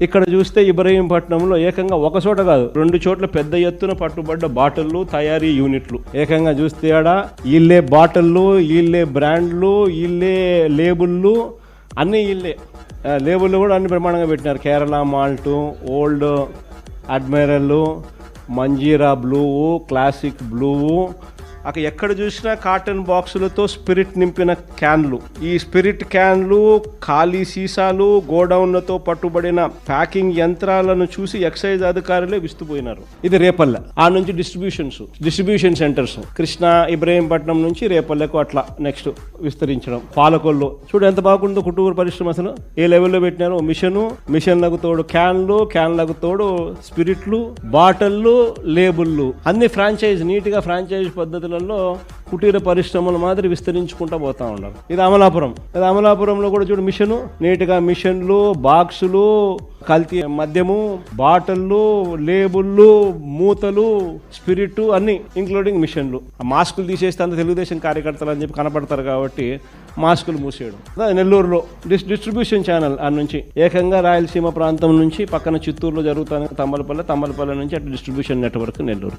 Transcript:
ఇక్కడ చూస్తే ఇబ్రహీంపట్నంలో ఏకంగా ఒక చోట కాదు రెండు చోట్ల పెద్ద ఎత్తున పట్టుబడ్డ బాటిళ్ళు తయారీ యూనిట్లు. ఏకంగా చూస్తే ఆడ వీళ్ళే బాటిళ్ళు వీళ్ళే బ్రాండ్లు వీళ్ళే లేబుళ్ళు అన్నీ వీళ్ళే ఆ, లేబుళ్ళు కూడా అన్ని ప్రమాణంగా పెట్టినారు. Kerala Malt Old Admiral Manjeera Blue Classic Blue అక్కడ ఎక్కడ చూసినా కాటన్ బాక్సులతో స్పిరిట్ నింపిన క్యాన్లు. ఈ స్పిరిట్ క్యాన్లు ఖాళీ సీసాలు గోడౌన్లతో పట్టుబడిన ప్యాకింగ్ యంత్రాలను చూసి ఎక్సైజ్ అధికారులే విస్తుపోయినారు. ఇది రేపల్లె. ఆ నుంచి distributions distribution centres Krishna Ibrahimpatnam నుంచి రేపల్లెకు అట్లా నెక్స్ట్ విస్తరించడం. పాలకొల్లు. చూడు ఎంత బాగుందో కుటుంబ పరిశ్రమ అసలు. ఏ లెవెల్లో పెట్టినారు? మిషను. మిషన్లకు తోడు క్యాన్లు క్యాన్లకు తోడు స్పిరిట్లు బాటిళ్ళు లేబుళ్ళు. అన్ని ఫ్రాంచైజ్ నీట్గా ఫ్రాంచైజ్ పద్ధతులలో కుటీర పరిశ్రమల మాదిరి విస్తరించుకుంటూ పోతా ఉన్నారు. ఇది అమలాపురం. ఇది అమలాపురంలో కూడా చూడు మిషను. నీట్గా మిషన్లు బాక్సులు కల్తీ మద్యము బాటిళ్ళు లేబుళ్ళు మూతలు స్పిరిట్ అన్ని ఇంక్లూడింగ్ మిషన్లు. ఆ మాస్కులు తీసేస్తే అంత తెలుగుదేశం కార్యకర్తలు అని చెప్పి కనపడతారు కాబట్టి మాస్కులు మూసేయడం. నెల్లూరులో డిస్ డిస్ట్రిబ్యూషన్ ఛానల్ ఆ నుంచి. ఏకంగా రాయలసీమ ప్రాంతం నుంచి పక్కన చిత్తూరులో జరుగుతాను తమ్మలపల్లె తమ్మలపల్లె నుంచి అటు డిస్ట్రిబ్యూషన్ నెట్వర్క్ నెల్లూరు